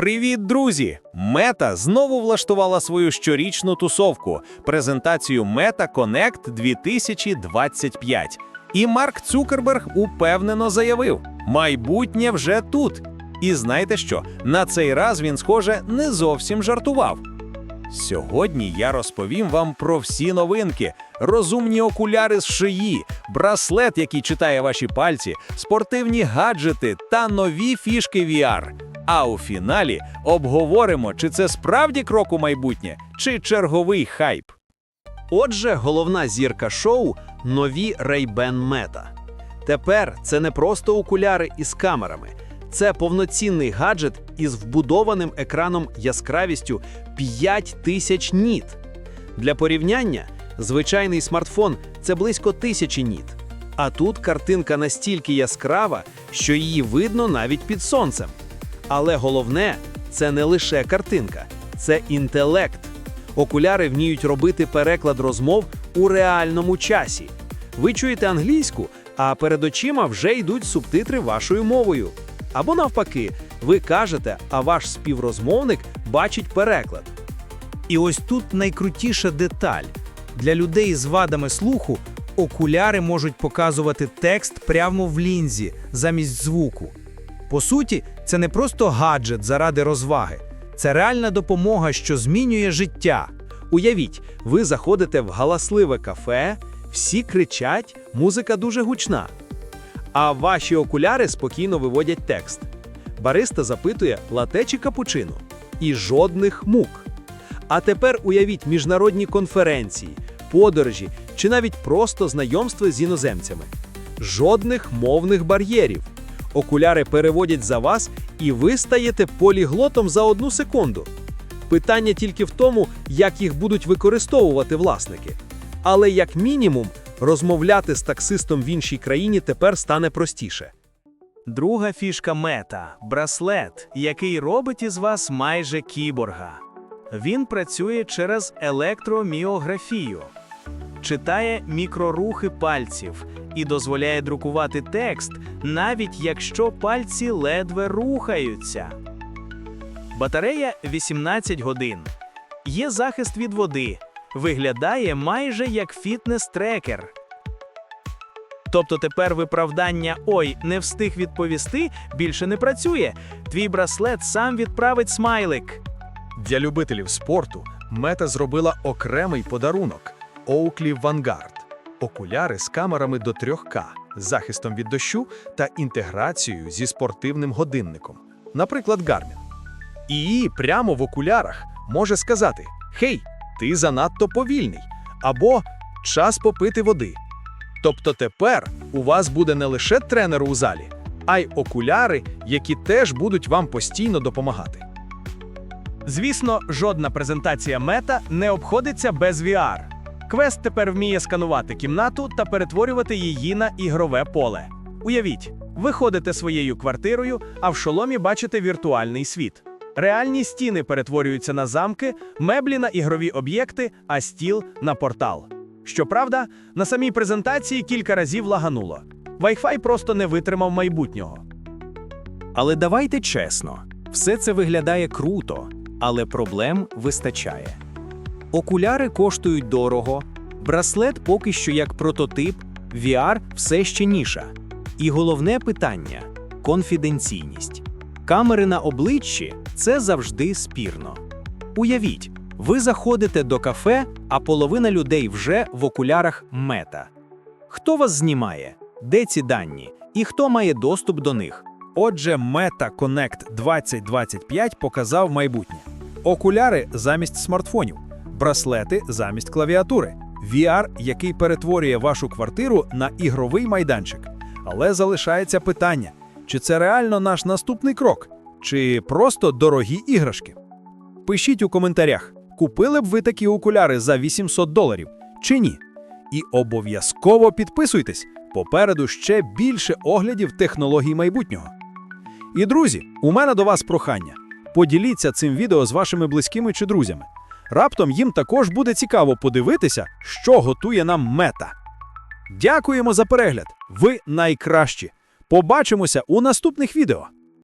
Привіт, друзі! Мета знову влаштувала свою щорічну тусовку презентацію Meta Connect 2025. І Марк Цукерберг упевнено заявив: майбутнє вже тут. І знаєте що? На цей раз він, схоже, не зовсім жартував. Сьогодні я розповім вам про всі новинки: розумні окуляри з шиї, браслет, який читає ваші пальці, спортивні гаджети та нові фішки VR. А у фіналі обговоримо, чи це справді крок у майбутнє, чи черговий хайп. Отже, головна зірка шоу нові Ray-Ban Meta. Тепер це не просто окуляри із камерами, це повноцінний гаджет із вбудованим екраном яскравістю 5000 ніт. Для порівняння, звичайний смартфон це близько 1000 ніт. А тут картинка настільки яскрава, що її видно навіть під сонцем. Але головне, це не лише картинка, це інтелект. Окуляри вміють робити переклад розмов у реальному часі. Ви чуєте англійську, а перед очима вже йдуть субтитри вашою мовою. Або навпаки, ви кажете, а ваш співрозмовник бачить переклад. І ось тут найкрутіша деталь. Для людей з вадами слуху окуляри можуть показувати текст прямо в лінзі замість звуку. По суті, це не просто гаджет заради розваги, це реальна допомога, що змінює життя. Уявіть, ви заходите в галасливе кафе, всі кричать, музика дуже гучна. А ваші окуляри спокійно виводять текст. Бариста запитує лате чи капучино. І жодних мук. А тепер уявіть міжнародні конференції, подорожі чи навіть просто знайомства з іноземцями. Жодних мовних бар'єрів. Окуляри переводять за вас, і ви стаєте поліглотом за одну секунду. Питання тільки в тому, як їх будуть використовувати власники. Але як мінімум, розмовляти з таксистом в іншій країні тепер стане простіше. Друга фішка мета браслет, який робить із вас майже кіборга. Він працює через електроміографію, читає мікрорухи пальців і дозволяє друкувати текст, навіть якщо пальці ледве рухаються. Батарея 18 годин. Є захист від води. Виглядає майже як фітнес-трекер. Тобто тепер виправдання ой, не встиг відповісти більше не працює. Твій браслет сам відправить смайлик. Для любителів спорту мета зробила окремий подарунок Oakley Vanguard. Окуляри з камерами до 3К, захистом від дощу та інтеграцією зі спортивним годинником, наприклад, Garmin. І прямо в окулярах може сказати: Хей, ти занадто повільний, або час попити води. Тобто тепер у вас буде не лише тренер у залі, а й окуляри, які теж будуть вам постійно допомагати. Звісно, жодна презентація мета не обходиться без VR. Квест тепер вміє сканувати кімнату та перетворювати її на ігрове поле. Уявіть, ви ходите своєю квартирою, а в шоломі бачите віртуальний світ. Реальні стіни перетворюються на замки, меблі на ігрові об'єкти, а стіл на портал. Щоправда, на самій презентації кілька разів лагануло. Wi-Fi просто не витримав майбутнього. Але давайте чесно, все це виглядає круто, але проблем вистачає. Окуляри коштують дорого, браслет поки що як прототип, VR все ще ніша. І головне питання конфіденційність. Камери на обличчі це завжди спірно. Уявіть, ви заходите до кафе, а половина людей вже в окулярах мета. Хто вас знімає? Де ці дані? І хто має доступ до них? Отже, Meta Connect 2025 показав майбутнє: окуляри замість смартфонів, браслети замість клавіатури, VR, який перетворює вашу квартиру на ігровий майданчик. Але залишається питання: чи це реально наш наступний крок, чи просто дорогі іграшки? Пишіть у коментарях, купили б ви такі окуляри за 800 доларів чи ні. І обов'язково підписуйтесь. Попереду ще більше оглядів технологій майбутнього. І друзі, у мене до вас прохання. Поділіться цим відео з вашими близькими чи друзями. Раптом їм також буде цікаво подивитися, що готує нам мета. Дякуємо за перегляд! Ви найкращі! Побачимося у наступних відео!